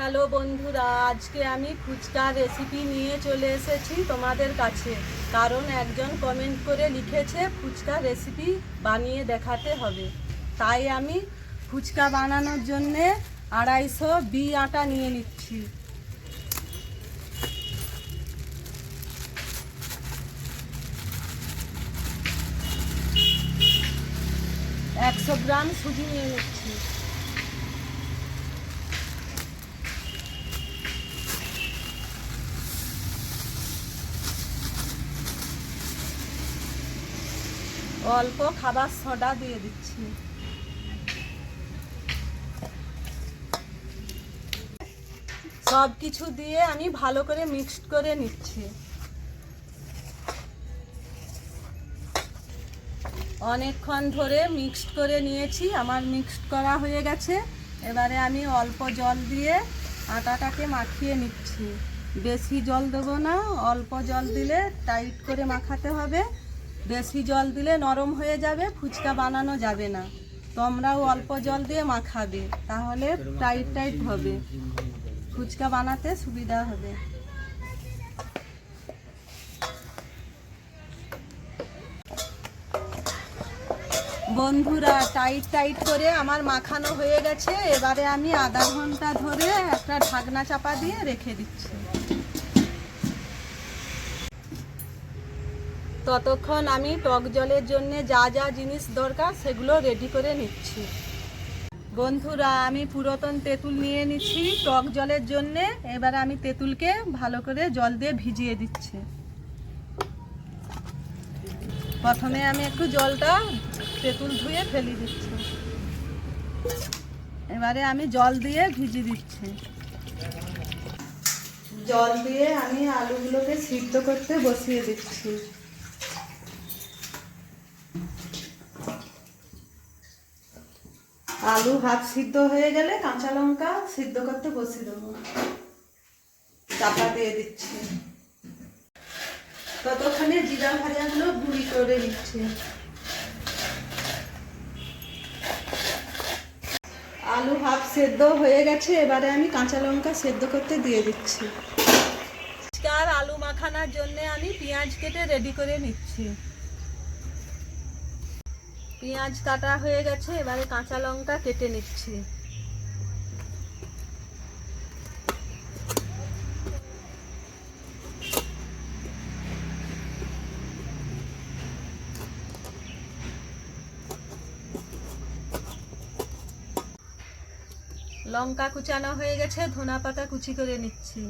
Hello বন্ধুরা, আজকে আমি ফুচকার রেসিপি নিয়ে চলে এসেছি তোমাদের কাছে। কারণ একজন কমেন্ট করে লিখেছে ফুচকার রেসিপি বানিয়ে দেখাতে হবে। তাই আমি ফুচকা বানানোর জন্যে আড়াইশো বি আটা নিয়ে নিচ্ছি। একশো গ্রাম সুজি নিয়ে নিচ্ছি। অল্প খাবার সোডা দিয়ে দিচ্ছি। সব কিছু দিয়ে আমি ভালো করে মিক্সড করে নিচ্ছি। অনেকক্ষণ ধরে মিক্সড করে নিয়েছি, আমার মিক্সড করা হয়ে গেছে। এবারে আমি অল্প জল দিয়ে আটাটাকে মাখিয়ে নিচ্ছি। বেশি জল দেবো না, অল্প জল দিলে টাইট করে মাখাতে হবে। বেশি জল দিলে নরম হয়ে যাবে, ফুচকা বানানো যাবে না। তোমরাও অল্প জল দিয়ে মাখাবে, তাহলে টাইট টাইট হবে। ফুচকা বানাতে সুবিধা হবে। বন্ধুরা, টাইট টাইট করে আমার মাখানো হয়ে গেছে। এবারে আমি আধা ঘণ্টা ধরে একটা ঢাকনা চাপা দিয়ে রেখে দিচ্ছি। ততক্ষণ আমি টক জলের জন্য যা যা জিনিস দরকার সেগুলো রেডি করে নিচ্ছি। বন্ধুরা, আমি পুরাতন তেঁতুল নিয়ে নিচ্ছি টক জলের জন্যে। এবার আমি তেঁতুলকে ভালো করে জল দিয়ে ভিজিয়ে দিচ্ছি। প্রথমে আমি একটু জলটা তেঁতুল ধুয়ে ফেলে দিচ্ছি। এবারে আমি জল দিয়ে ভিজিয়ে দিচ্ছি। জল দিয়ে আমি আলুগুলোকে সিদ্ধ করতে বসিয়ে দিচ্ছি। আলু হাফ সিদ্ধ হয়ে গেলে কাঁচা লঙ্কা সিদ্ধ করতে বসিয়ে দেবো। চাপা দিয়ে দিচ্ছি। ততক্ষণে জিরা ভাজাগুলো গুঁড়ি করে নিচ্ছি। আলু হাফ সেদ্ধ হয়ে গেছে, এবারে আমি কাঁচা লঙ্কা সেদ্ধ করতে দিয়ে দিচ্ছি। আর আলু মাখানোর জন্য আমি পেঁয়াজ কেটে রেডি করে নিচ্ছি। পেঁয়াজ কাটা হয়ে গেছে, এবারে কাঁচা লঙ্কা কেটে নিচ্ছি। লঙ্কা কুচানো হয়ে গেছে ধনা পাতা কুচি করে নিচ্ছি।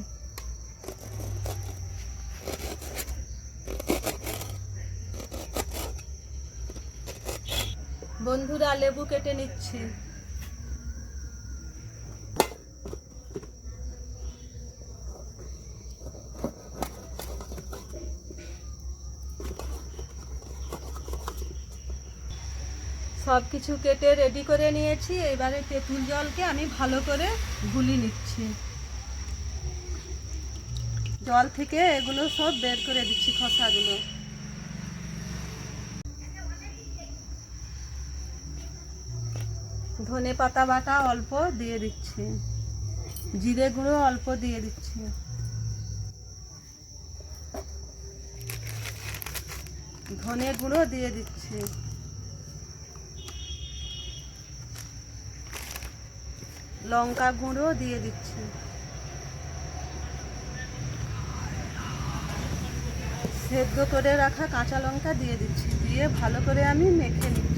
বন্ধুরা, লেবু কেটে নিচ্ছি। সব কিছু কেটে রেডি করে নিয়েছি। এবারে তেঁতুল জলকে আমি ভালো করে গুলি নিচ্ছি। জল থেকে এগুলো সব বের করে দিচ্ছি খসাগুলো। ধনে পাতা বাটা অল্প দিয়ে দিচ্ছি। জিরে গুঁড়ো অল্প দিয়ে দিচ্ছি। ধনে গুঁড়ো দিয়ে দিচ্ছি। লঙ্কা গুঁড়ো দিয়ে দিচ্ছি। সেদ্ধ করে রাখা কাঁচা লঙ্কা দিয়ে দিচ্ছি। দিয়ে ভালো করে আমি মেখে নিচ্ছি।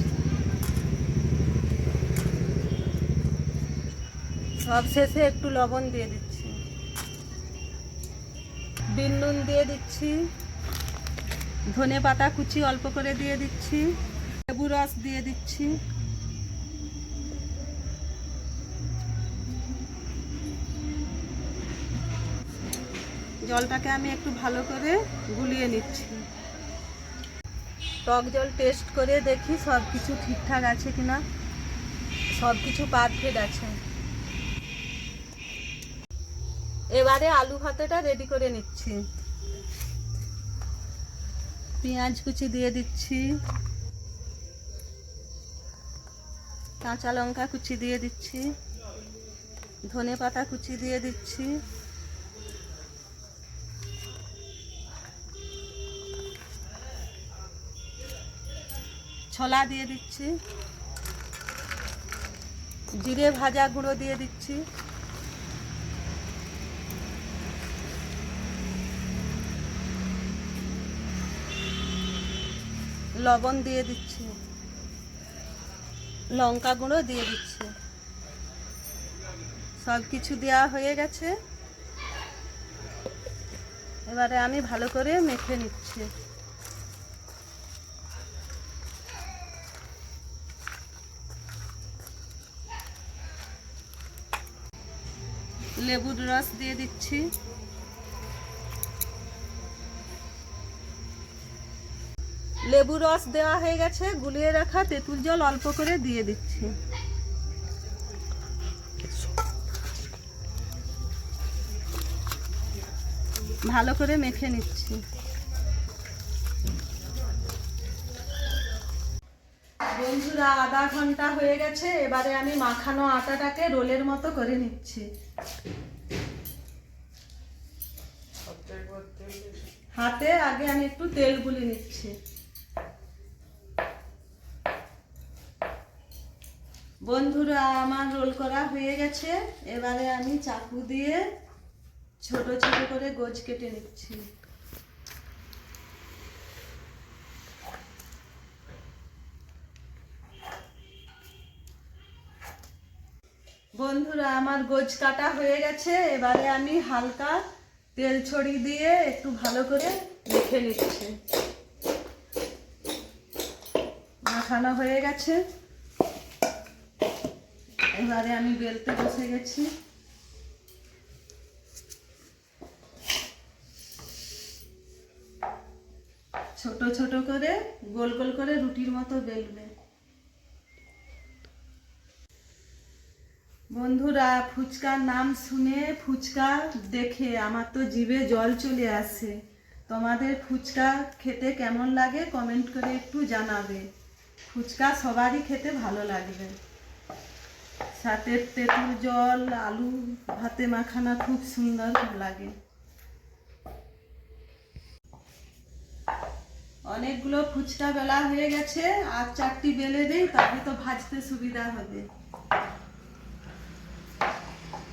সব শেষে একটু লবণ দিয়ে দিচ্ছি। বিন নুন দিয়ে দিচ্ছি। ধনে পাতা কুচি অল্প করে দিয়ে দিচ্ছি। লেবু রস দিয়ে দিচ্ছি। জলটাকে আমি একটু ভালো করে গুলিয়ে নিচ্ছি। টক জল টেস্ট করে দেখি সব কিছু ঠিকঠাক আছে কিনা। সব কিছু পারফেক্ট আছে। এবারে আলু ভাতেটা রেডি করে নিচ্ছি। পেঁয়াজ কুচি দিয়ে দিচ্ছি। কাঁচা লঙ্কা কুচি দিয়ে দিচ্ছি। ধনে পাতা কুচি দিয়ে দিচ্ছি। ছোলা দিয়ে দিচ্ছি। জিরে ভাজা গুঁড়ো দিয়ে দিচ্ছি। লবণ দিয়ে দিচ্ছি। লঙ্কা গুঁড়ো দিয়ে দিচ্ছি। সব কিছু দেওয়া হয়ে গেছে। এবারে আমি ভালো করে মেখে নিচ্ছি। লেবুর রস দিয়ে দিচ্ছি। লেবু রস দেওয়া হয়ে গেছে, গুলিয়ে রাখা তেঁতুল জল অল্প করে দিয়ে দিচ্ছি। ভালো করে মেখে নিচ্ছি। বন্ধুরা, আধা ঘণ্টা হয়ে গেছে, এবারে আমি মাখানো আটাটাকে রোলের মতো করে নিচ্ছি। হাতে আগে আমি একটু তেল গুলি নিচ্ছি। বন্ধুরা, আমার রোল করা হয়ে গেছে। এবারে আমি চাকু দিয়ে ছোট ছোট করে গোজ কেটে নিচ্ছি। বন্ধুরা, আমার গোজ কাটা হয়ে গেছে। এবারে আমি হালকা তেল ছড়িয়ে দিয়ে একটু ভালো করে মেখে নিচ্ছি। মাখানো হয়ে গেছে। এবারে আমি বেলতে বসে গেছি। ছোট ছোট করে, গোল গোল করে রুটির মতো বেলবে। বন্ধুরা, ফুচকার নাম শুনে ফুচকা দেখে আমার তো জিভে জল চলে আসে। তোমাদের ফুচকা খেতে কেমন লাগে কমেন্ট করে একটু জানাবে। ফুচকা সবারই খেতে ভালো লাগবে। সাথে তেঁতুল জল, আলু ভাতে মাখানা খুব সুন্দর লাগে। অনেকগুলো ফুচকা বেলা হয়ে গেছে, আর চারটি বেলে দেই তবে তো ভাজতে সুবিধা হবে।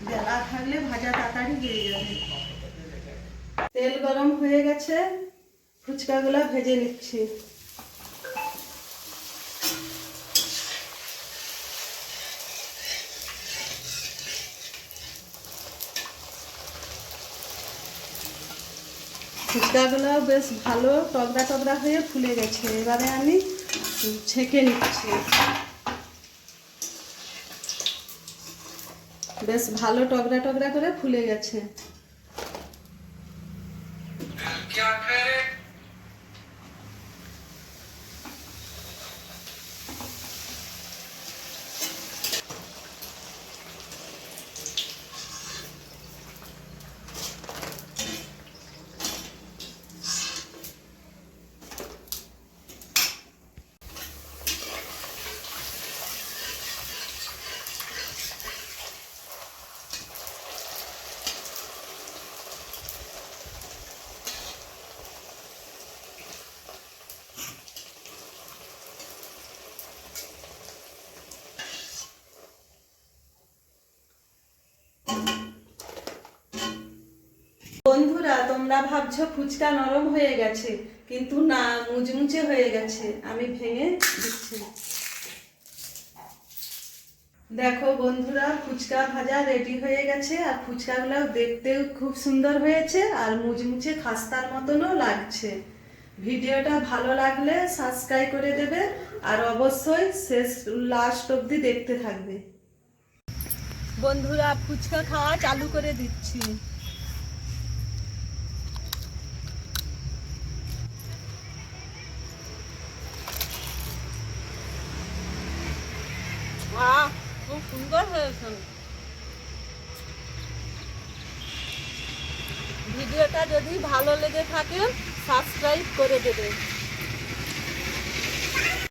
বেলা থাকলে ভাজা তাড়াতাড়ি হয়ে যাবে। তেল গরম হয়ে গেছে ফুচকাগুলো ভেজে নিচ্ছি। ফুচকাগুলো বেশ ভালো টগরা টগরা হয়ে ফুলে গেছে। এবারে আমি ছেঁকে নিচ্ছি। বেশ ভালো টগরা টগরা করে ফুলে গেছে। বন্ধুরা, তোমরা ভাবছ ফুচকা নরম হয়ে গেছে, কিন্তু না, মুচমুচে হয়ে গেছে। আমি ভেঙে দিচ্ছি। দেখো বন্ধুরা, ফুচকা ভাজা রেডি হয়ে গেছে, আর ফুচকাগুলো দেখতেও খুব সুন্দর হয়েছে, আর মুচমুচে খাস্তার মতনও লাগছে। ভিডিওটা ভালো লাগলে সাবস্ক্রাইব করে দেবে, আর অবশ্যই শেষ লাস্ট অবধি দেখতে থাকবে। বন্ধুরা, ফুচকা খাওয়া চালু করে দিচ্ছি আহ খুব সুন্দর হয়েছে। ভিডিওটা যদি ভালো লেগে থাকে সাবস্ক্রাইব করে দেবে।